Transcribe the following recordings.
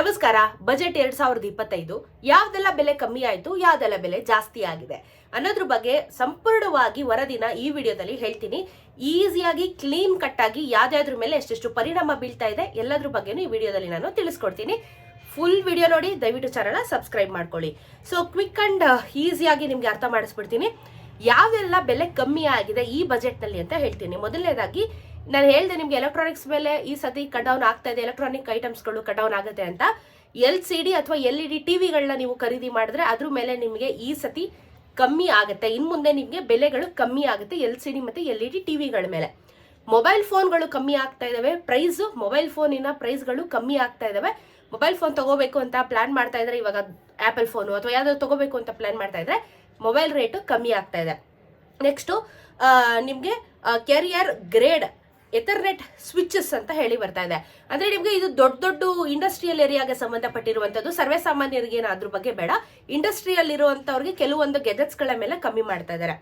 ನಮಸ್ಕಾರ, ಬಜೆಟ್ ಎರಡ್ ಸಾವಿರದ ಇಪ್ಪತ್ತೈದು. ಯಾವ್ದೆಲ್ಲ ಬೆಲೆ ಕಮ್ಮಿ ಆಯ್ತು, ಯಾವ್ದೆಲ್ಲ ಬೆಲೆ ಜಾಸ್ತಿ ಆಗಿದೆ? ಅನ್ನೋದ್ರ ಬಗ್ಗೆ ಸಂಪೂರ್ಣವಾಗಿ ವರದಿನ ಈ ವಿಡಿಯೋದಲ್ಲಿ ಹೇಳ್ತೀನಿ. ಈಸಿಯಾಗಿ, ಕ್ಲೀನ್ ಕಟ್ ಆಗಿ ಯಾವ್ದಾದ್ರ ಮೇಲೆ ಎಷ್ಟೆಷ್ಟು ಪರಿಣಾಮ ಬೀಳ್ತಾ ಇದೆ, ಎಲ್ಲದ್ರ ಬಗ್ಗೆನೂ ಈ ವಿಡಿಯೋದಲ್ಲಿ ನಾನು ತಿಳಿಸ್ಕೊಡ್ತೀನಿ. ಫುಲ್ ವಿಡಿಯೋ ನೋಡಿ, ದಯವಿಟ್ಟು ಚಾನಲ್ ಸಬ್ಸ್ಕ್ರೈಬ್ ಮಾಡ್ಕೊಳ್ಳಿ. ಸೊ ಕ್ವಿಕ್ ಅಂಡ್ ಈಸಿಯಾಗಿ ನಿಮ್ಗೆ ಅರ್ಥ ಮಾಡಿಸ್ಬಿಡ್ತೀನಿ. ಯಾವೆಲ್ಲ ಬೆಲೆ ಕಮ್ಮಿ ಆಗಿದೆ ಈ ಬಜೆಟ್ನಲ್ಲಿ ಅಂತ ಹೇಳ್ತೀನಿ. ಮೊದಲನೇದಾಗಿ ನಾನು ಹೇಳ್ದೆ ನಿಮ್ಗೆ ಎಲೆಕ್ಟ್ರಾನಿಕ್ಸ್ ಮೇಲೆ ಈ ಸತಿ ಕಟ್ ಡೌನ್ ಆಗ್ತಾ ಇದೆ ಎಲೆಕ್ಟ್ರಾನಿಕ್ ಐಟಮ್ಸ್ಗಳು ಕಟ್ ಡೌನ್ ಆಗುತ್ತೆ ಅಂತ. ಎಲ್ ಸಿ ಡಿ ಅಥವಾ ಎಲ್ ಇ ಡಿ ಟಿವಿಗಳನ್ನ ನೀವು ಖರೀದಿ ಮಾಡಿದ್ರೆ ಅದ್ರ ಮೇಲೆ ನಿಮಗೆ ಈ ಸತಿ ಕಮ್ಮಿ ಆಗುತ್ತೆ. ಇನ್ ಮುಂದೆ ನಿಮಗೆ ಬೆಲೆಗಳು ಕಮ್ಮಿ ಆಗುತ್ತೆ ಎಲ್ ಸಿ ಡಿ ಮತ್ತು ಎಲ್ ಇ ಡಿ ಟಿವಿಗಳ ಮೇಲೆ. ಮೊಬೈಲ್ ಫೋನ್ಗಳು ಕಮ್ಮಿ ಆಗ್ತಾ ಇದಾವೆ. ಪ್ರೈಸ್ ಮೊಬೈಲ್ ಫೋನಿನ ಪ್ರೈಸ್ಗಳು ಕಮ್ಮಿ ಆಗ್ತಾ ಇದಾವೆ. ಮೊಬೈಲ್ ಫೋನ್ ತಗೋಬೇಕು ಅಂತ ಪ್ಲಾನ್ ಮಾಡ್ತಾ ಇದ್ರೆ ಇವಾಗ ಆಪಲ್ ಫೋನು ಅಥವಾ ಯಾವ್ದಾದ್ರು ತಗೋಬೇಕು ಅಂತ ಪ್ಲಾನ್ ಮಾಡ್ತಾ ಇದ್ರೆ ಮೊಬೈಲ್ ರೇಟು ಕಮ್ಮಿ ಆಗ್ತಾ ಇದೆ. ನೆಕ್ಸ್ಟು ನಿಮಗೆ ಕೆರಿಯರ್ ಗ್ರೇಡ್ ಎಥರ್ನೆಟ್ ಸ್ವಿಚಸ್ ಅಂತ ಹೇಳಿ ಬರ್ತಾ ಇದೆ. ಅಂದ್ರೆ ನಿಮಗೆ ಇದು ದೊಡ್ಡ ದೊಡ್ಡ ಇಂಡಸ್ಟ್ರಿಯಲ್ ಏರಿಯಾಗೆ ಸಂಬಂಧಪಟ್ಟಿರುವಂಥದ್ದು ಸರ್ವೇ ಸಾಮಾನ್ಯರಿಗೆ ಏನು ಅದ್ರ ಬಗ್ಗೆ ಬೇಡ. ಇಂಡಸ್ಟ್ರಿಯಲ್ ಇರುವಂತವ್ರಿಗೆ ಕೆಲವೊಂದು ಗೆಜೆಟ್ಸ್ಗಳ ಮೇಲೆ ಕಮ್ಮಿ ಮಾಡ್ತಾ ಇದ್ದಾರೆ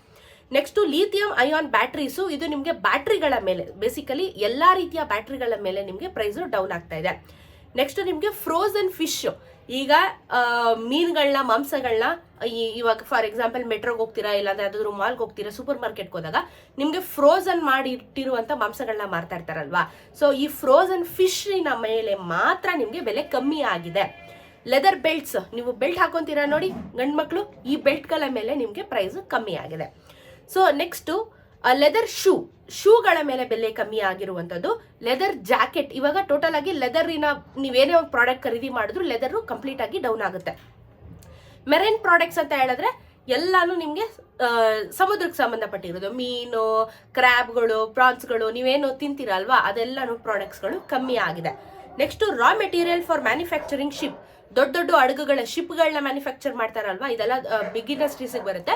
ನೆಕ್ಸ್ಟು ಲಿಥಿಯಂ ಅಯಾನ್ ಬ್ಯಾಟ್ರೀಸು ಇದು ನಿಮಗೆ ಬ್ಯಾಟ್ರಿಗಳ ಮೇಲೆ ಬೇಸಿಕಲಿ ಎಲ್ಲಾ ರೀತಿಯ ಬ್ಯಾಟ್ರಿಗಳ ಮೇಲೆ ನಿಮಗೆ ಪ್ರೈಸು ಡೌನ್ ಆಗ್ತಾ ಇದೆ. ನೆಕ್ಸ್ಟ್ ನಿಮಗೆ ಫ್ರೋಸನ್ ಫಿಶ್ ಈಗ ಮೀನುಗಳನ್ನ ಮಾಂಸಗಳನ್ನ ಇವಾಗ ಫಾರ್ ಎಕ್ಸಾಂಪಲ್ ಮೆಟ್ರೋಗೆ ಹೋಗ್ತೀರಾ, ಇಲ್ಲಾಂದ್ರೆ ಯಾವ್ದಾದ್ರು ಮಾಲ್ಗೆ ಹೋಗ್ತೀರಾ ಸೂಪರ್ ಮಾರ್ಕೆಟ್ಗೆ ಹೋದಾಗ ನಿಮಗೆ ಫ್ರೋಸನ್ ಮಾಡಿ ಇಟ್ಟಿರುವಂತ ಮಾಂಸಗಳನ್ನ ಮಾರ್ತಾ ಇರ್ತಾರಲ್ವಾ? ಸೊ ಈ ಫ್ರೋಸನ್ ಫಿಶ್ನ ಮೇಲೆ ಮಾತ್ರ ನಿಮಗೆ ಬೆಲೆ ಕಮ್ಮಿ ಆಗಿದೆ. ಲೆದರ್ ಬೆಲ್ಟ್ಸ್ ನೀವು ಬೆಲ್ಟ್ ಹಾಕೊಂತೀರಾ ನೋಡಿ ಗಂಡು ಮಕ್ಕಳು ಈ ಬೆಲ್ಟ್ಗಳ ಮೇಲೆ ನಿಮಗೆ ಪ್ರೈಸ್ ಕಮ್ಮಿ ಆಗಿದೆ. ಸೊ ನೆಕ್ಸ್ಟು ಲೆದರ್ ಶೂ ಶೂಗಳ ಮೇಲೆ ಬೆಲೆ ಕಮ್ಮಿ ಆಗಿರುವಂಥದ್ದು ಲೆದರ್ ಜಾಕೆಟ್ ಇವಾಗ ಟೋಟಲ್ ಆಗಿ ಲೆದರಿನ ನೀವೇನೇ ಒಂದು ಪ್ರಾಡಕ್ಟ್ ಖರೀದಿ ಮಾಡಿದ್ರು ಲೆದರು ಕಂಪ್ಲೀಟ್ ಆಗಿ ಡೌನ್ ಆಗುತ್ತೆ. ಮೆರೈನ್ ಪ್ರಾಡಕ್ಟ್ಸ್ ಅಂತ ಹೇಳಿದ್ರೆ ಎಲ್ಲಾನು ನಿಮಗೆ ಸಮುದ್ರಕ್ಕೆ ಸಂಬಂಧಪಟ್ಟಿರೋದು. ಮೀನು ಕ್ರ್ಯಾಬ್ಗಳು ಪ್ರಾನ್ಸ್ಗಳು ನೀವೇನು ತಿಂತೀರಲ್ವಾ, ಅದೆಲ್ಲನೂ ಪ್ರಾಡಕ್ಟ್ಸ್ಗಳು ಕಮ್ಮಿ ಆಗಿದೆ. Next raw material for manufacturing ship ದೊಡ್ಡ ದೊಡ್ಡ ಹಡಗುಗಳ ಶಿಪ್ಗಳನ್ನ ಮ್ಯಾನುಫ್ಯಾಕ್ಚರ್ ಮಾಡ್ತಾರಲ್ವಾ? ಇದೆಲ್ಲ ಬಿಗ್ ಇಂಡಸ್ಟ್ರೀಸಿಗೆ ಬರುತ್ತೆ.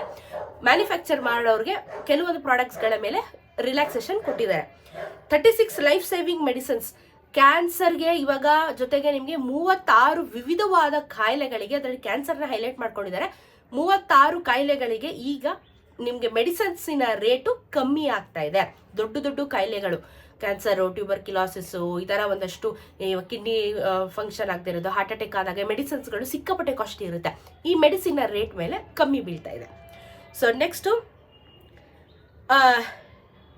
ಮ್ಯಾನುಫ್ಯಾಕ್ಚರ್ ಮಾಡೋರಿಗೆ ಕೆಲವೊಂದು ಪ್ರಾಡಕ್ಟ್ಸ್ಗಳ ಮೇಲೆ ರಿಲ್ಯಾಕ್ಸೇಷನ್ ಕೊಟ್ಟಿದ್ದಾರೆ. Thirty six life saving medicines ಕ್ಯಾನ್ಸರ್ಗೆ ಇವಾಗ ಜೊತೆಗೆ ನಿಮಗೆ ಮೂವತ್ತಾರು ವಿವಿಧವಾದ ಕಾಯಿಲೆಗಳಿಗೆ ಅದರಲ್ಲಿ ಕ್ಯಾನ್ಸರ್ನ ಹೈಲೈಟ್ ಮಾಡ್ಕೊಂಡಿದ್ದಾರೆ. ಮೂವತ್ತಾರು ಕಾಯಿಲೆಗಳಿಗೆ ಈಗ ನಿಮಗೆ ಮೆಡಿಸಿನ್ಸಿನ ರೇಟು ಕಮ್ಮಿ ಆಗ್ತಾ ಇದೆ. ದೊಡ್ಡ ದೊಡ್ಡ ಕಾಯಿಲೆಗಳು. ಕ್ಯಾನ್ಸರು ಟ್ಯೂಬರ್ಕಿಲಾಸಿಸು ಈ ಥರ ಒಂದಷ್ಟು ಕಿಡ್ನಿ ಫಂಕ್ಷನ್ ಆಗ್ತಿರೋದು ಇರೋದು ಹಾರ್ಟ್ ಅಟ್ಯಾಕ್ ಆದಾಗ ಮೆಡಿಸಿನ್ಸ್ಗಳು ಸಿಕ್ಕಾಪಟ್ಟೆ ಕಾಸ್ಟ್ಲಿ ಇರುತ್ತೆ. ಈ ಮೆಡಿಸಿನ್ನ ರೇಟ್ ಮೇಲೆ ಕಮ್ಮಿ ಬೀಳ್ತಾ ಇದೆ. ಸೊ ನೆಕ್ಸ್ಟು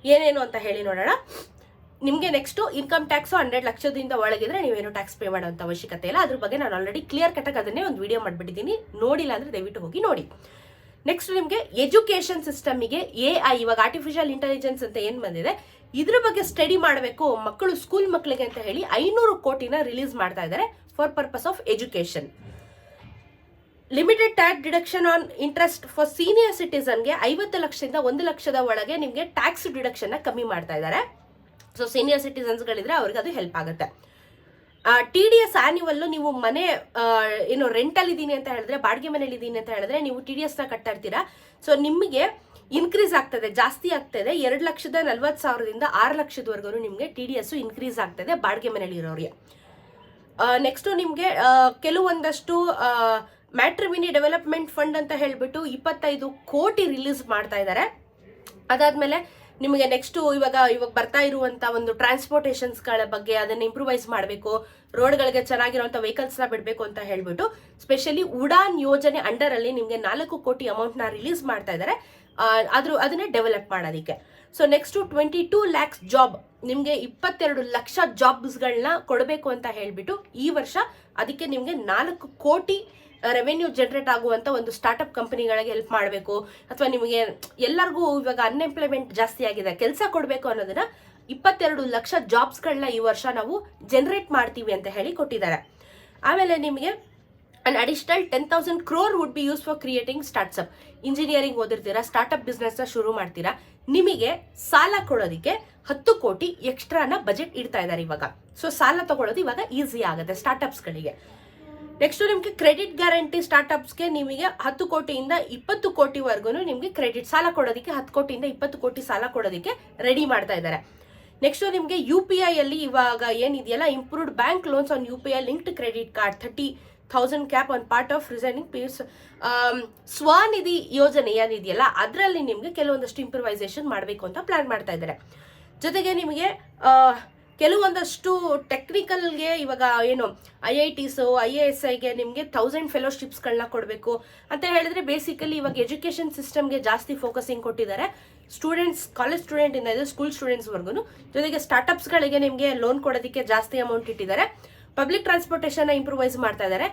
ಏನೇನು ಅಂತ ಹೇಳಿ ನೋಡೋಣ. ನಿಮಗೆ ನೆಕ್ಸ್ಟು ಇನ್ಕಮ್ ಟ್ಯಾಕ್ಸು ಹಂಡ್ರೆಡ್ ಲಕ್ಷದಿಂದ ಒಳಗಿದ್ರೆ ನೀವೇನು ಟ್ಯಾಕ್ಸ್ ಪೇ ಮಾಡೋಂಥ ಅವಶ್ಯಕತೆ ಇಲ್ಲ. ಅದ್ರ ಬಗ್ಗೆ ನಾನು ಆಲ್ರೆಡಿ ಕ್ಲಿಯರ್ ಕಟ್ಟಾಗಿ ಅದನ್ನೇ ಒಂದು ವಿಡಿಯೋ ಮಾಡಿಬಿಟ್ಟಿದ್ದೀನಿ. ನೋಡಿಲ್ಲ ಅಂದರೆ ದಯವಿಟ್ಟು ಹೋಗಿ ನೋಡಿ. ನೆಕ್ಸ್ಟ್ ನಿಮಗೆ ಎಜುಕೇಷನ್ ಸಿಸ್ಟಮಿಗೆ ಎ ಐ ಇವಾಗ ಆರ್ಟಿಫಿಷಿಯಲ್ ಇಂಟೆಲಿಜೆನ್ಸ್ ಅಂತ ಏನು ಬಂದಿದೆ, ಇದ್ರ ಬಗ್ಗೆ ಸ್ಟಡಿ ಮಾಡಬೇಕು ಮಕ್ಕಳು ಸ್ಕೂಲ್ ಮಕ್ಕಳಿಗೆ ಅಂತ ಹೇಳಿ ಐನೂರು ಕೋಟಿನ ರಿಲೀಸ್ ಮಾಡ್ತಾ ಇದ್ದಾರೆ for purpose of education limited tax deduction on interest for senior ಸಿಟಿಸನ್ಗೆ ಐವತ್ತು ಲಕ್ಷದಿಂದ ಒಂದು ಲಕ್ಷದ ಒಳಗೆ ನಿಮಗೆ ಟ್ಯಾಕ್ಸ್ ಡಿಡಕ್ಷನ್ನ ಕಮ್ಮಿ ಮಾಡ್ತಾ ಇದ್ದಾರೆ. ಸೊ ಸೀನಿಯರ್ ಸಿಟಿಸನ್ಸ್ಗಳಿದ್ರೆ ಅವ್ರಿಗೆ ಅದು ಹೆಲ್ಪ್ ಆಗುತ್ತೆ. ಟಿ ಡಿ ಎಸ್ ಆನ್ಯುವಲ್ಲು ನೀವು ಮನೆ ಏನೋ ರೆಂಟಲ್ಲಿ ಇದ್ದೀನಿ ಅಂತ ಹೇಳಿದ್ರೆ, ಬಾಡಿಗೆ ಮನೇಲಿ ಇದ್ದೀನಿ ಅಂತ ಹೇಳಿದ್ರೆ ನೀವು ಟಿ ಡಿ ಎಸ್ನ ಕಟ್ತಾ ಇರ್ತೀರಾ. ಸೊ ನಿಮಗೆ ಇನ್ಕ್ರೀಸ್ ಆಗ್ತದೆ, ಜಾಸ್ತಿ ಆಗ್ತದೆ. ಎರಡು ಲಕ್ಷದ ನಲ್ವತ್ತು ಸಾವಿರದಿಂದ ಆರು ಲಕ್ಷದವರೆಗೂ ನಿಮಗೆ ಟಿ ಡಿ ಎಸ್ ಇನ್ಕ್ರೀಸ್ ಆಗ್ತದೆ ಬಾಡಿಗೆ ಮನೇಲಿ ಇರೋರಿಗೆ. ನೆಕ್ಸ್ಟು ನಿಮಗೆ ಕೆಲವೊಂದಷ್ಟು ಮ್ಯಾಟ್ರಿಮಿನಿ ಡೆವಲಪ್ಮೆಂಟ್ ಫಂಡ್ ಅಂತ ಹೇಳಿಬಿಟ್ಟು ಇಪ್ಪತ್ತೈದು ಕೋಟಿ ರಿಲೀಸ್ ಮಾಡ್ತಾ ಇದ್ದಾರೆ ಅದಾದ್ಮೇಲೆ ನಿಮಗೆ ನೆಕ್ಸ್ಟು ಇವಾಗ ಇವಾಗ ಬರ್ತಾ ಇರುವಂತ ಒಂದು ಟ್ರಾನ್ಸ್ಪೋರ್ಟೇಷನ್ಸ್ಗಳ ಬಗ್ಗೆ ಅದನ್ನ ಇಂಪ್ರೂವೈಸ್ ಮಾಡಬೇಕು ರೋಡ್ಗಳಿಗೆ ಚೆನ್ನಾಗಿರುವಂಥ ವೆಹಿಕಲ್ಸ್ನ ಬಿಡಬೇಕು ಅಂತ ಹೇಳ್ಬಿಟ್ಟು ಸ್ಪೆಷಲಿ ಉಡಾನ್ ಯೋಜನೆ ಅಂಡರ್ ಅಲ್ಲಿ ನಿಮಗೆ ನಾಲ್ಕು ಕೋಟಿ ಅಮೌಂಟ್ನ ರಿಲೀಸ್ ಮಾಡ್ತಾ ಇದ್ದಾರೆ ಆದರೂ ಅದನ್ನೇ ಡೆವಲಪ್ ಮಾಡೋದಕ್ಕೆ. So next twenty two lakhs job ನಿಮಗೆ ಇಪ್ಪತ್ತೆರಡು ಲಕ್ಷ ಜಾಬ್ಸ್ಗಳನ್ನ ಕೊಡಬೇಕು ಅಂತ ಹೇಳಿಬಿಟ್ಟು ಈ ವರ್ಷ ಅದಕ್ಕೆ ನಿಮಗೆ ನಾಲ್ಕು ಕೋಟಿ ರೆವೆನ್ಯೂ ಜನರೇಟ್ ಆಗುವಂತ ಒಂದು ಸ್ಟಾರ್ಟಪ್ ಕಂಪನಿಗಳಿಗೆ ಹೆಲ್ಪ್ ಮಾಡಬೇಕು. ಅಥವಾ ನಿಮಗೆ ಎಲ್ಲರಿಗೂ ಇವಾಗ ಅನ್ಎಂಪ್ಲಾಯ್ಮೆಂಟ್ ಜಾಸ್ತಿ ಆಗಿದೆ, ಕೆಲಸ ಕೊಡಬೇಕು ಅನ್ನೋದನ್ನ ಇಪ್ಪತ್ತೆರಡು ಲಕ್ಷ ಜಾಬ್ಸ್ಗಳನ್ನ ಈ ವರ್ಷ ನಾವು ಜನರೇಟ್ ಮಾಡ್ತೀವಿ ಅಂತ ಹೇಳಿ ಕೊಟ್ಟಿದ್ದಾರೆ. ಆಮೇಲೆ ನಿಮಗೆ an additional ten thousand crore would be use for creating startups engineering ಓದಿರ್ತೀರಾ startup ಬಿಸ್ನೆಸ್ನ ಶುರು ಮಾಡ್ತೀರಾ, ನಿಮಗೆ ಸಾಲ ಕೊಡೋದಕ್ಕೆ ಹತ್ತು ಕೋಟಿ ಎಕ್ಸ್ಟ್ರಾನ ಬಜೆಟ್ ಇಡ್ತಾ ಇದ್ದಾರೆ ಇವಾಗ. ಸೊ ಸಾಲ ತಗೊಳ್ಳೋದು ಇವಾಗ ಈಸಿ ಆಗುತ್ತೆ ಸ್ಟಾರ್ಟ್ಅಪ್ಸ್ಗಳಿಗೆ ನೆಕ್ಸ್ಟ್ ನಿಮಗೆ ಕ್ರೆಡಿಟ್ ಗ್ಯಾರಂಟಿ ಸ್ಟಾರ್ಟ್ಅಪ್ಸ್ಗೆ ನಿಮಗೆ ಹತ್ತು ಕೋಟಿಯಿಂದ ಇಪ್ಪತ್ತು ಕೋಟಿವರೆಗೂ ನಿಮಗೆ ಕ್ರೆಡಿಟ್ ಸಾಲ ಕೊಡೋದಕ್ಕೆ, ಹತ್ತು ಕೋಟಿಯಿಂದ ಇಪ್ಪತ್ತು ಕೋಟಿ ಸಾಲ ಕೊಡೋದಕ್ಕೆ ರೆಡಿ ಮಾಡ್ತಾ ಇದ್ದಾರೆ. ನೆಕ್ಸ್ಟ್ ನಿಮಗೆ ಯು ಪಿ ಐ ಅಲ್ಲಿ ಇವಾಗ ಏನಿದೆಯಲ್ಲ improved bank loans on U P I linked credit card thirty thousand cap on part of redesigning pears Svanidhi ಯೋಜನೆ ಏನಿದೆಯಲ್ಲ, ಅದರಲ್ಲಿ ನಿಮಗೆ ಕೆಲವೊಂದಷ್ಟು ಇಂಪ್ರೂವೈಸೇಷನ್ ಮಾಡಬೇಕು ಅಂತ ಪ್ಲಾನ್ ಮಾಡ್ತಾ ಇದ್ದಾರೆ. ಜೊತೆಗೆ ನಿಮಗೆ ಕೆಲವೊಂದಷ್ಟು ಟೆಕ್ನಿಕಲ್ಗೆ ಇವಾಗ ಏನು I I Ts I A S ಐಗೆ ನಿಮಗೆ ತೌಸಂಡ್ ಫೆಲೋಶಿಪ್ಸ್ಗಳನ್ನ ಕೊಡಬೇಕು ಅಂತ ಹೇಳಿದ್ರೆ ಬೇಸಿಕಲಿ ಇವಾಗ ಎಜುಕೇಷನ್ ಸಿಸ್ಟಮ್ಗೆ ಜಾಸ್ತಿ ಫೋಕಸಿಂಗ್ ಕೊಟ್ಟಿದ್ದಾರೆ. ಸ್ಟೂಡೆಂಟ್ಸ್ ಕಾಲೇಜ್ ಸ್ಟೂಡೆಂಟ್ ಇಂದ ಸ್ಕೂಲ್ ಸ್ಟೂಡೆಂಟ್ಸ್ವರೆಗೂ ಜೊತೆಗೆ ಸ್ಟಾರ್ಟಪ್ಸ್ಗಳಿಗೆ ನಿಮಗೆ ಲೋನ್ ಕೊಡೋದಕ್ಕೆ ಜಾಸ್ತಿ ಅಮೌಂಟ್ ಇಟ್ಟಿದ್ದಾರೆ. ಪಬ್ಲಿಕ್ ಟ್ರಾನ್ಸ್ಪೋರ್ಟೇಷನ್ ಇಂಪ್ರೂವೈಸ್ ಮಾಡ್ತಾ ಇದ್ದಾರೆ.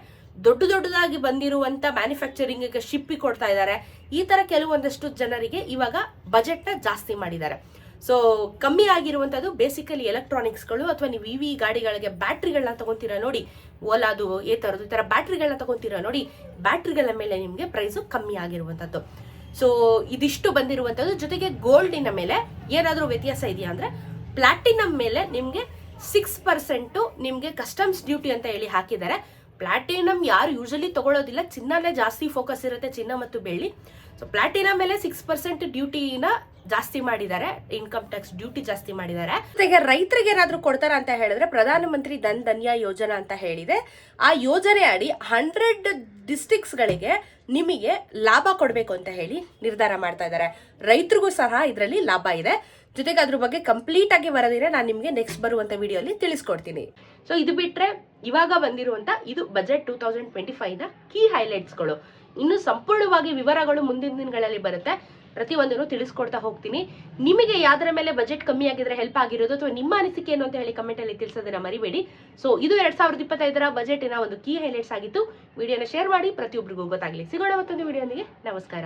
ದೊಡ್ಡ ದೊಡ್ಡದಾಗಿ ಬಂದಿರುವಂಥ ಮ್ಯಾನುಫ್ಯಾಕ್ಚರಿಂಗ್ ಶಿಪ್ಪಿ ಕೊಡ್ತಾ ಇದ್ದಾರೆ. ಈ ತರ ಕೆಲವೊಂದಷ್ಟು ಜನರಿಗೆ ಇವಾಗ ಬಜೆಟ್ನ ಜಾಸ್ತಿ ಮಾಡಿದ್ದಾರೆ. ಸೊ ಕಮ್ಮಿ ಆಗಿರುವಂಥದ್ದು ಬೇಸಿಕಲಿ ಎಲೆಕ್ಟ್ರಾನಿಕ್ಸ್ಗಳು ಅಥವಾ ನೀವು ಇ ವಿ ಗಾಡಿಗಳಿಗೆ ಬ್ಯಾಟ್ರಿಗಳನ್ನ ತಗೊಂತೀರಾ ನೋಡಿ, ಓಲಾದು ಈ ಥರದ್ದು ಈ ಥರ ಬ್ಯಾಟ್ರಿಗಳನ್ನ ತಗೊಂತೀರಾ ನೋಡಿ, ಬ್ಯಾಟ್ರಿಗಳ ಮೇಲೆ ನಿಮಗೆ ಪ್ರೈಸು ಕಮ್ಮಿ ಆಗಿರುವಂಥದ್ದು ಸೊ ಇದಿಷ್ಟು ಬಂದಿರುವಂಥದ್ದು ಜೊತೆಗೆ ಗೋಲ್ಡಿನ ಮೇಲೆ ಏನಾದರೂ ವ್ಯತ್ಯಾಸ ಇದೆಯಾ ಅಂದರೆ ಪ್ಲಾಟಿನಮ್ ಮೇಲೆ ನಿಮಗೆ ಸಿಕ್ಸ್ ಪರ್ಸೆಂಟು ನಿಮಗೆ ಕಸ್ಟಮ್ಸ್ ಡ್ಯೂಟಿ ಅಂತ ಹೇಳಿ ಹಾಕಿದ್ದಾರೆ. ಪ್ಲಾಟಿನಮ್ ಯಾರು ಯೂಶಲಿ ತಗೊಳ್ಳೋದಿಲ್ಲ ಚಿನ್ನನೇ ಜಾಸ್ತಿ ಫೋಕಸ್ ಇರುತ್ತೆ ಚಿನ್ನ ಮತ್ತು ಬೆಳ್ಳಿ. ಸೊ ಪ್ಲಾಟಿನಮ್ ಮೇಲೆ ಸಿಕ್ಸ್ ಪರ್ಸೆಂಟ್ ಡ್ಯೂಟಿನ ಜಾಸ್ತಿ ಮಾಡಿದ್ದಾರೆ ಇನ್ಕಮ್ ಟ್ಯಾಕ್ಸ್ ಡ್ಯೂಟಿ ಜಾಸ್ತಿ ಮಾಡಿದ್ದಾರೆ. ಜೊತೆಗೆ ರೈತರಿಗೆ ಏನಾದರೂ ಕೊಡ್ತಾರ ಅಂತ ಹೇಳಿದ್ರೆ ಪ್ರಧಾನಮಂತ್ರಿ ಧನ್ ಧನ್ಯ ಯೋಜನಾ ಅಂತ ಹೇಳಿದೆ. ಆ ಯೋಜನೆ ಅಡಿ ಹಂಡ್ರೆಡ್ ಡಿಸ್ಟಿಕ್ಸ್ಗಳಿಗೆ ನಿಮಗೆ ಲಾಭ ಕೊಡಬೇಕು ಅಂತ ಹೇಳಿ ನಿರ್ಧಾರ ಮಾಡ್ತಾ ಇದ್ದಾರೆ. ರೈತರಿಗೂ ಸಹ ಇದರಲ್ಲಿ ಲಾಭ ಇದೆ. ಜೊತೆಗೆ ಅದ್ರ ಬಗ್ಗೆ ಕಂಪ್ಲೀಟ್ ಆಗಿ ವರದಿನ ನಾನು ನಿಮಗೆ ನೆಕ್ಸ್ಟ್ ಬರುವಂತ ವಿಡಿಯೋಲಿ ತಿಳಿಸ್ಕೊಡ್ತೀನಿ. ಸೊ ಇದು ಬಿಟ್ರೆ ಇವಾಗ ಬಂದಿರುವಂತ ಇದು ಬಜೆಟ್ ಟೂ ತೌಸಂಡ್ ಟ್ವೆಂಟಿ ಫೈವ್ನ ಕೀ ಹೈಲೈಟ್ಸ್ಗಳು ಇನ್ನು ಸಂಪೂರ್ಣವಾಗಿ ವಿವರಗಳು ಮುಂದಿನ ದಿನಗಳಲ್ಲಿ ಬರುತ್ತೆ. ಪ್ರತಿಯೊಂದನ್ನು ತಿಳಿಸ್ಕೊಡ್ತಾ ಹೋಗ್ತೀನಿ. ನಿಮಗೆ ಯಾವ್ದರ ಮೇಲೆ ಬಜೆಟ್ ಕಮ್ಮಿ ಆಗಿದ್ರೆ ಹೆಲ್ಪ್ ಆಗಿರೋದು ಅಥವಾ ನಿಮ್ಮ ಅನಿಸಿಕೆ ಏನು ಅಂತ ಹೇಳಿ ಕಮೆಂಟ್ ಅಲ್ಲಿ ತಿಳಿಸೋದನ್ನ ಮರಿಬೇಡಿ. ಸೊ ಇದು ಎರಡ್ ಸಾವಿರದ ಇಪ್ಪತ್ತೈದರ ಬಜೆಟಿನ ಒಂದು ಕೀ ಹೈಲೈಟ್ಸ್ ಆಗಿತ್ತು. ವಿಡಿಯೋನ ಶೇರ್ ಮಾಡಿ ಪ್ರತಿಯೊಬ್ಬರಿಗೂ ಗೊತ್ತಾಗಲಿ. ಸಿಗೋಣ ಮತ್ತೊಂದು ವಿಡಿಯೋನಿಗೆ ನಮಸ್ಕಾರ.